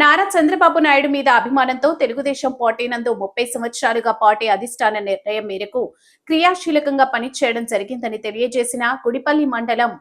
నారా చంద్రబాబు నాయుడు మీద అభిమానంతో తెలుగుదేశం పార్టీ నందు ముప్పై సంవత్సరాలుగా పార్టీ అధిష్టాన నిర్ణయం మేరకు క్రియాశీలకంగా పనిచేయడం జరిగిందని తెలియజేసిన గుడిపల్లి మండలం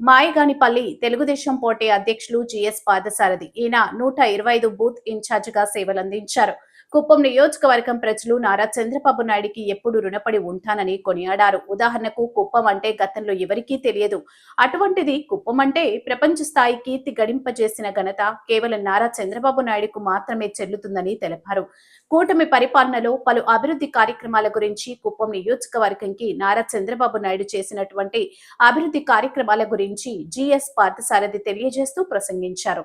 మాయగానిపల్లి తెలుగుదేశం పార్టీ అధ్యక్షులు జిఎస్ పాదసారథి. ఈయన నూట ఇరవై ఐదు బూత్ ఇన్ఛార్జిగా సేవలందించారు. కుప్పం నియోజకవర్గం ప్రజలు నారా చంద్రబాబు నాయుడికి ఎప్పుడు రుణపడి ఉంటానని కొనియాడారు. ఉదాహరణకు కుప్పం అంటే గతంలో ఎవరికీ తెలియదు. అటువంటిది కుప్పం అంటే ప్రపంచ స్థాయి కీర్తి గడింపజేసిన ఘనత కేవలం నారా చంద్రబాబు నాయుడుకు మాత్రమే చెల్లుతుందని తెలిపారు. కూటమి పరిపాలనలో పలు అభివృద్ధి కార్యక్రమాల గురించి కుప్పం నియోజకవర్గంకి నారా చంద్రబాబు నాయుడు చేసినటువంటి అభివృద్ధి కార్యక్రమాల గురించి జిఎస్ పార్థసారథి తెలియజేస్తూ ప్రసంగించారు.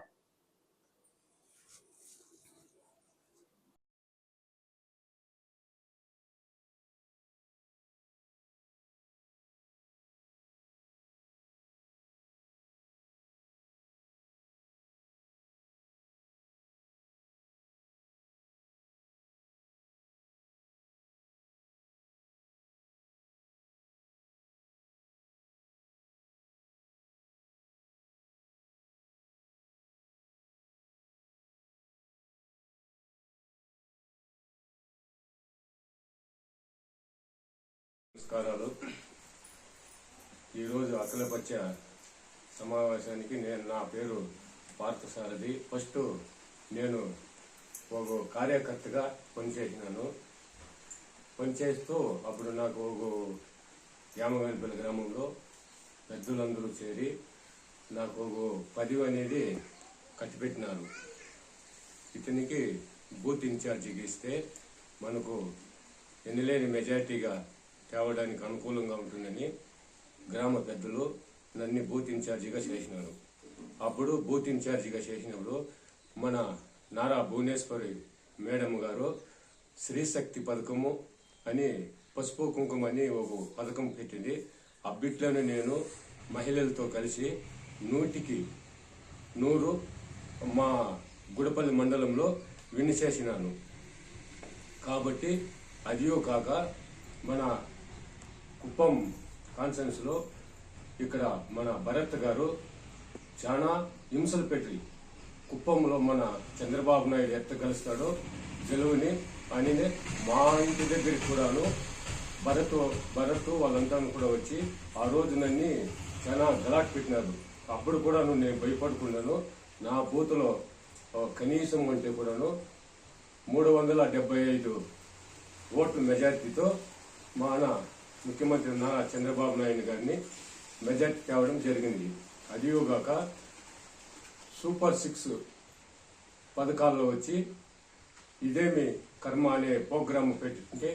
నమస్కారాలు. ఈరోజు అఖిలపక్ష సమావేశానికి నేను నా పేరు పార్థసారథి. ఫస్ట్ నేను ఒక కార్యకర్తగా పనిచేసినాను. పనిచేస్తూ అప్పుడు నాకు ఒక యామగానిపల్లి గ్రామంలో పెద్దలందరూ చేరి నాకు ఒక పదివి అనేది కట్టిపెట్టినారు. ఇతనికి బూత్ ఇన్ఛార్జికి ఇస్తే మనకు ఎన్నిలేని మెజార్టీగా తేవడానికి అనుకూలంగా ఉంటుందని గ్రామ పెద్దలు నన్ను బూత్ ఇన్ఛార్జిగా చేసినారు. అప్పుడు బూత్ ఇన్ఛార్జిగా చేసినప్పుడు మన నారా భువనేశ్వరి మేడం గారు శ్రీశక్తి పథకము అని పసుపు కుంకుమ అని ఒక పథకం పెట్టింది. అబ్బిట్లోనే నేను మహిళలతో కలిసి నూటికి నూరు మా గుడపల్లి మండలంలో విన్ చేసినాను కాబట్టి అదియో కాక మన కుప్పం కాన్ఫరెన్స్లో ఇక్కడ మన భరత్ గారు చాలా హింసలు పెట్టి కుప్పంలో మన చంద్రబాబు నాయుడు ఎత్త కలుస్తాడో గెలువుని అని మా ఇంటి దగ్గరికి కూడాను భరత్ భరత్ వాళ్ళంతా కూడా వచ్చి ఆ రోజు నన్ను చాలా గలాట్ పెట్టినారు. అప్పుడు కూడాను నేను భయపడుకున్నాను. నా బూతులో కనీసం అంటే కూడాను మూడు వందల డెబ్బై ఐదు ఓట్ల మెజార్టీతో మన ముఖ్యమంత్రి నారా చంద్రబాబు నాయుడు గారిని మెజార్టీ తేవడం జరిగింది. అదియోగాక సూపర్ సిక్స్ పథకాల్లో వచ్చి ఇదేమి కర్మ అనే ప్రోగ్రామ్ పెట్టుకుంటే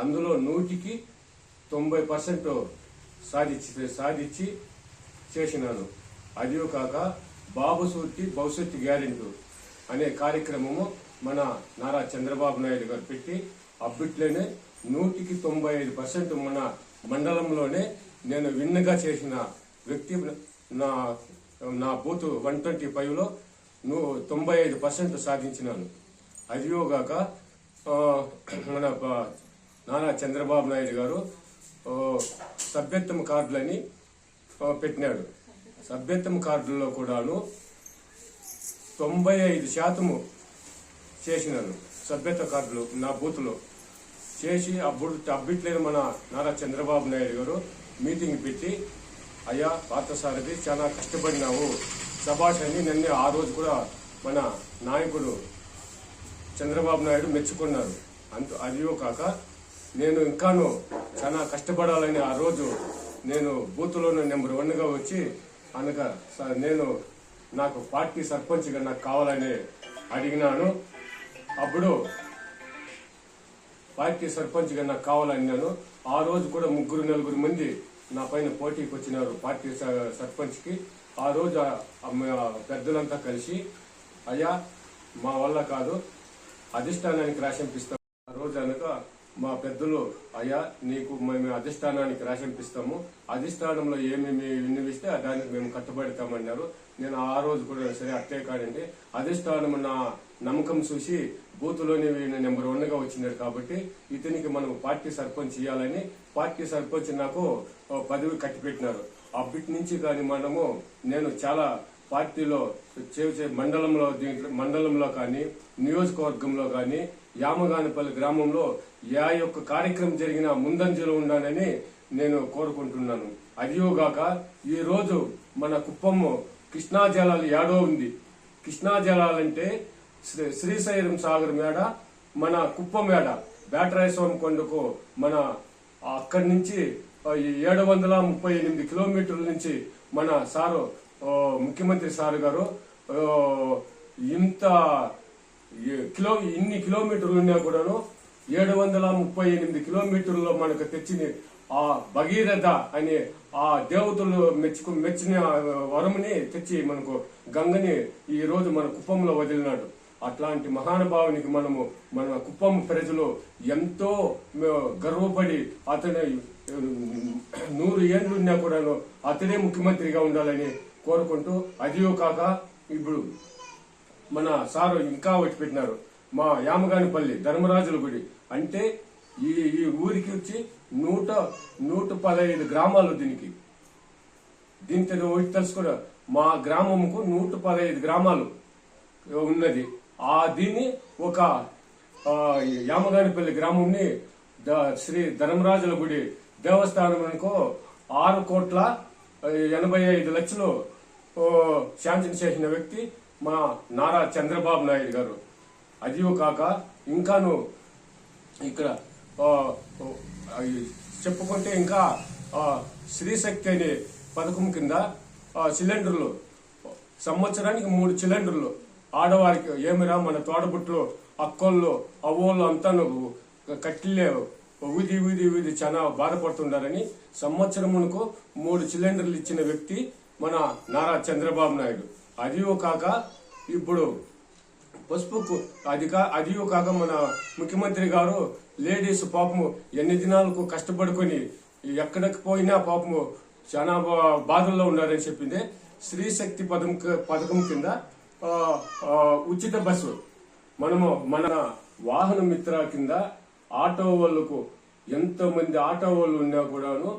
అందులో నూటికి తొంభై పర్సెంట్ సాధించి సాధించి చేసినాను. అదియో కాక బాబు సూర్తి భవిష్యత్తు గ్యారెంటీ అనే కార్యక్రమము మన నారా చంద్రబాబు నాయుడు గారు పెట్టి అబ్బిట్లోనే నూటికి తొంభై ఐదు పర్సెంట్ మన మండలంలోనే నేను విన్నగా చేసిన వ్యక్తి నా నా బూత్ వన్ ట్వంటీ ఫైవ్లో నువ్వు తొంభై ఐదు పర్సెంట్ సాధించినాను. అదియోగాక మన నానా చంద్రబాబు నాయుడు గారు సభ్యత్వం కార్డులని పెట్టినాడు. సభ్యత్వం కార్డుల్లో కూడాను తొంభై ఐదు శాతము చేసినాను సభ్యత్వ కార్డులు నా బూత్లో. చేసి అప్పుడు అబ్బిట్లేని మన నారా చంద్రబాబు నాయుడు గారు మీటింగ్ పెట్టి అయ్యా పార్థసారథి చాలా కష్టపడినావు. సభాష్ అని నిన్నే ఆ రోజు కూడా మన నాయకుడు చంద్రబాబు నాయుడు మెచ్చుకున్నారు. అంత అదియో కాక నేను ఇంకాను చాలా కష్టపడాలని ఆ రోజు నేను బూత్లోనే నెంబర్ వన్గా వచ్చి అనగా "సార్, నేను నాకు పార్టీ సర్పంచ్గా నాకు కావాలని అడిగినాను. అప్పుడు పార్టీ సర్పంచ్గా నాకు కావాలన్నాను ఆ రోజు కూడా ముగ్గురు నలుగురు మంది నా పైన పోటీకి వచ్చినారు పార్టీ స- సర్పంచ్కి. ఆ రోజు ఆ- పెద్దలంతా కలిసి అయ్యా మా వల్ల కాదు. అధిష్టానానికి రాశంపిస్తాం. ఆ రోజు అనగా మా పెద్దలు అయ్యా నీకు మేము అధిష్టానానికి రాశంపిస్తాము. అధిష్టానంలో ఏమేమి విన్నవిస్తే దానికి మేము కట్టుబడతామన్నారు. నేను ఆ రోజు కూడా సరే అట్టే కాదండి. అధిష్టానం నా నమ్మకం చూసి బూత్లోనే ఈయన నెంబర్ వన్గా వచ్చినాడు కాబట్టి ఇతనికి మనం పార్టీ సర్పంచ్ ఇవ్వాలని పార్టీ సర్పంచ్ నాకు పదవి కట్టిపెట్టినారు. అప్పటి నుంచి కానీ మనము నేను చాలా పార్టీలో చేసే మండలంలో దీంట్లో మండలంలో కానీ నియోజకవర్గంలో కానీ యామగానిపల్లి గ్రామంలో యా యొక్క కార్యక్రమం జరిగిన ముందంజలో ఉండాలని నేను కోరుకుంటున్నాను. అదియోగాక ఈ రోజు మన కుప్పము కృష్ణా జలాలు ఏడో ఉంది. కృష్ణా జలాలంటే శ్రీ- శ్రీశైలం సాగర్ మేడ మన కుప్పం మేడ బ్యాటరాయస్వామి కొండకు మన అక్కడి నుంచి ఏడు వందల ముప్పై ఎనిమిది కిలోమీటర్ల నుంచి మన సారు ముఖ్యమంత్రి సారు గారు ఇంత కిలో ఇన్ని కిలోమీటర్లు ఉన్నా కూడాను ఏడు వందల ముప్పై ఎనిమిది కిలోమీటర్లో మనకు తెచ్చిన ఆ భగీరథ అనే ఆ దేవతలు మెచ్చుకు మెచ్చిన వరముని తెచ్చి మనకు గంగని ఈ రోజు మన కుప్పంలో వదిలినాడు. అట్లాంటి మహానుభావునికి మనము మన కుప్పం ప్రజలు ఎంతో గర్వపడి అతని నూరు ఏళ్ళు ఉన్నా కూడాను అతడే ముఖ్యమంత్రిగా ఉండాలని కోరుకుంటూ అదియో కాక ఇప్పుడు మన సారు ఇంకా వచ్చి పెట్టినారు మా యామగానిపల్లి ధర్మరాజుల గుడి. అంటే ఈ ఈ ఊరికి వచ్చి నూట నూట పదహైదు గ్రామాలు దీనికి. దీంతో తెలుసుకున్నా మా గ్రామంకు నూట పదహైదు గ్రామాలు ఉన్నది. ఆ దీన్ని ఒక యామగానిపల్లి గ్రామంని శ్రీ ధర్మరాజుల గుడి దేవస్థానం అనుకో ఆరు కోట్ల ఎనభై ఐదు లక్షలు ఓ, శాంక్షన్ చేసిన వ్యక్తి మా నారా చంద్రబాబు నాయుడు గారు. అది కాక ఇంకాను ఇక్కడ చెప్పుకుంటే ఇంకా శ్రీశక్తి అనే పథకం కింద సిలిండర్లు సంవత్సరానికి మూడు సిలిండర్లు ఆడవారికి ఏమిరా మన తోడబుట్లు అక్కోళ్ళు అవ్వోళ్ళు అంతా నువ్వు కట్టిలే ఊది ఊది ఊది చాలా బాధపడుతుండారని సంవత్సరమునకు మూడు సిలిండర్లు ఇచ్చిన వ్యక్తి మన నారా చంద్రబాబు నాయుడు. అదియో కాక ఇప్పుడు పసుపుకు అది కా అది కాక మన ముఖ్యమంత్రి గారు లేడీస్ పాపము ఎన్ని దినాలకు కష్టపడుకొని ఎక్కడికి పోయినా పాపము చాలా బా- బాధల్లో ఉన్నారని చెప్పింది. స్త్రీ శక్తి పథకం పథకం కింద ఉచిత బస్సు. మనము మన వాహన మిత్ర కింద ఆటో వాళ్ళకు ఎంతో మంది ఆటో వాళ్ళు ఉన్నా కూడాను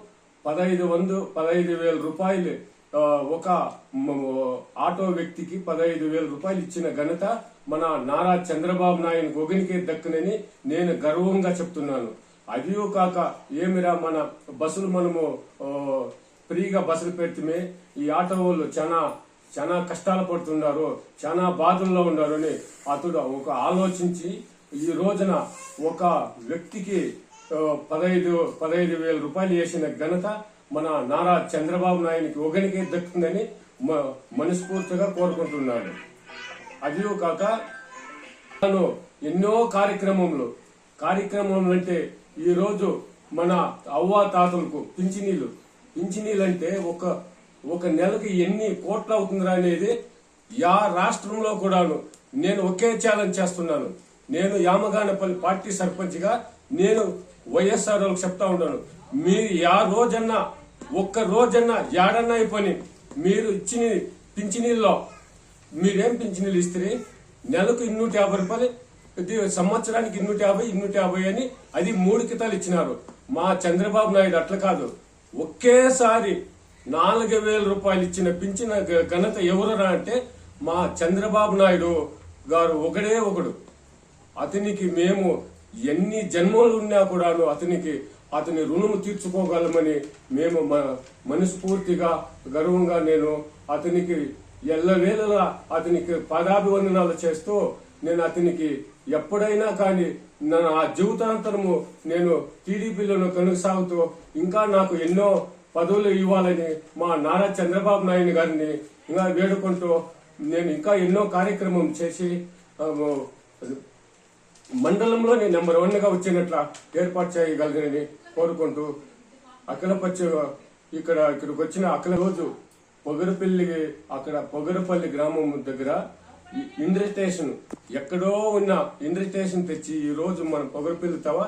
పదహైదు వంద పదహైదు వేల రూపాయలు ఒక ఆటో వ్యక్తికి పదహైదు వేల రూపాయలు ఇచ్చిన ఘనత మన నారా చంద్రబాబు నాయుడు ఒగనికే దక్కునని నేను గర్వంగా చెప్తున్నాను. అదియో కాక ఏమిరా మన బస్సులు మనము ఫ్రీగా బస్సులు పెడితే ఈ ఆటో వాళ్ళు చాలా చాలా కష్టాలు పడుతున్నారు చాలా బాధల్లో ఉన్నారు అని అతడు ఒక ఆలోచించి ఈ రోజున ఒక వ్యక్తికి పదహైదు పదహైదు వేల రూపాయలు వేసిన ఘనత మన నారా చంద్రబాబు నాయునికి ఒకనికే దక్కుతుందని మ- మనస్ఫూర్తిగా కోరుకుంటున్నాడు అది కాక తను ఎన్నో కార్యక్రమంలో కార్యక్రమం అంటే ఈ రోజు మన అవ్వ తాతలకు పింఛనీలు పింఛనీలు అంటే ఒక ఒక నెలకి ఎన్ని కోట్లు అవుతుందిరా అనేది యా రాష్ట్రంలో కూడాను నేను ఒకే ఛాలెంజ్ చేస్తున్నాను. నేను యామగానపల్లి పార్టీ సర్పంచ్గా నేను వైఎస్ఆర్ వాళ్ళకి చెప్తా ఉన్నాను. మీరు యా రోజన్నా ఒక్క రోజన్నా ఏడన్నా ఈ పని మీరు ఇచ్చిన పింఛనీల్లో మీరేం పింఛనీళ్ళు ఇస్తే నెలకు ఇన్నూట యాభై రూపాయలు సంవత్సరానికి ఇన్నూట యాభై ఇన్నూట యాభై అని అది మూడు కితాలు ఇచ్చినారు. మా చంద్రబాబు నాయుడు అట్లా కాదు. ఒకేసారి నాలుగు వేల రూపాయలు ఇచ్చిన పింఛన గ- ఘనత ఎవరురా అంటే మా చంద్రబాబు నాయుడు గారు ఒకడే ఒకడు. అతనికి మేము ఎన్ని జన్మలు ఉన్నా కూడాను అతనికి అతని రుణము తీర్చుకోగలమని మేము మ- మనస్ఫూర్తిగా గర్వంగా నేను అతనికి ఎల్లవేళలా అతనికి పదాభివందనాలు చేస్తూ నేను అతనికి ఎప్పుడైనా కానీ నా ఆ జీవితాంతరము నేను టీడీపీలోను కొనసాగుతూ ఇంకా నాకు ఎన్నో పదవులు ఇవ్వాలని మా నారా చంద్రబాబు నాయుడు గారిని ఇంకా వేడుకుంటూ నేను ఇంకా ఎన్నో కార్యక్రమం చేసి మండలంలో నేను నెంబర్ వన్గా వచ్చినట్ల ఏర్పాటు చేయగలిగినని కోరుకుంటూ అఖిలపచ్చ ఇక్కడ ఇక్కడికి వచ్చిన అఖిల రోజు పొగరపల్లి అక్కడ పొగరపల్లి గ్రామం దగ్గర ఈ ఇంద్ర స్టేషన్ ఎక్కడో ఉన్న ఇంద్ర స్టేషన్ తెచ్చి ఈ రోజు మనం పొగరపల్లి తవ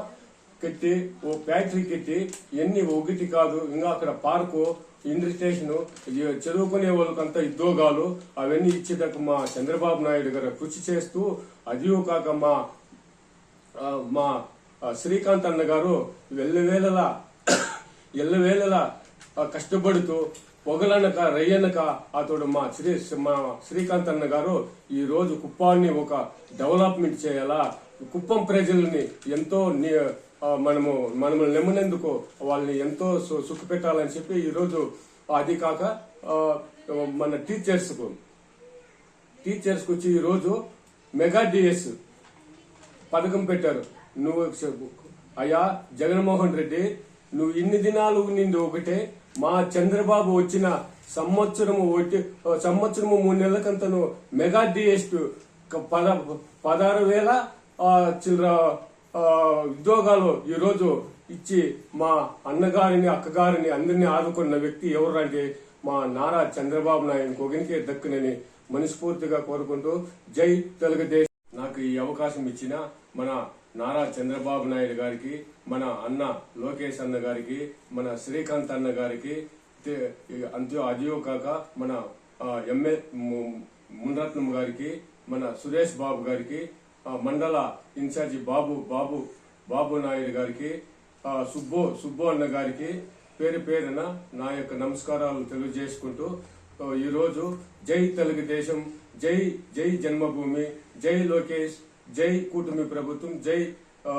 కట్టి ఓ ఫ్యాక్టరీ కట్టి ఎన్ని ఒకటి కాదు. ఇంకా అక్కడ పార్కు ఇంద్ర స్టేషన్ చదువుకునే వాళ్ళకంతా ఉద్యోగాలు అవన్నీ ఇచ్చేటకు మా చంద్రబాబు నాయుడు గారు కృషి చేస్తూ అదియో కాక మా మా శ్రీకాంత్ అన్న గారు ఎల్లవేళలా ఎల్లవేళలా కష్టపడుతూ పొగలనక రయ్యనక అతడు మా శ్రీ మా శ్రీకాంత్ అన్న గారు ఈ రోజు కుప్పాన్ని ఒక డెవలప్మెంట్ చేయాలా? కుప్పం ప్రజల్ని ఎంతో మనము మనము నమ్మినందుకు వాళ్ళని ఎంతో సు- సుఖ పెట్టాలని చెప్పి ఈరోజు అది కాక మన టీచర్స్కు టీచర్స్కు వచ్చి ఈరోజు మెగా డిఎస్ పథకం పెట్టారు. నువ్వు అయ్యా జగన్మోహన్ రెడ్డి నువ్వు ఇన్ని దినాలు నిండి ఒకటే మా చంద్రబాబు వచ్చిన సంవత్సరము ఒకటి సంవత్సరము మూడు నెలల కంతను మెగా డిఎస్ పద పదహారు వేల ఆ, చిల్లర ఉద్యోగాలు ఈరోజు ఇచ్చి మా అన్నగారిని అక్కగారిని అందరినీ ఆదుకున్న వ్యక్తి ఎవరంటే మా నారా చంద్రబాబు నాయుడు. కొగినికే దక్కునని మనస్ఫూర్తిగా కోరుకుంటూ జై తెలుగుదేశం. నాకు ఈ అవకాశం ఇచ్చిన మన నారా చంద్రబాబు నాయుడు గారికి మన అన్న లోకేష్ అన్న గారికి మన శ్రీకాంత్ అన్న గారికి తే- అంతే అదియో కాక మన ఎంఏ మునరత్నం గారికి మన సురేష్ బాబు గారికి మండల ఇన్ఛార్జి బాబు బాబు బాబు నాయుడు గారికి సుబ్బో సుబ్బు సుబ్బు అన్న గారికి పేరు పేరున నా యొక్క నమస్కారాలు తెలియజేసుకుంటూ ఈరోజు జై తెలుగుదేశం జై జై జన్మభూమి జై లోకేష్ జై కూటమి ప్రభుత్వం జై ఆ,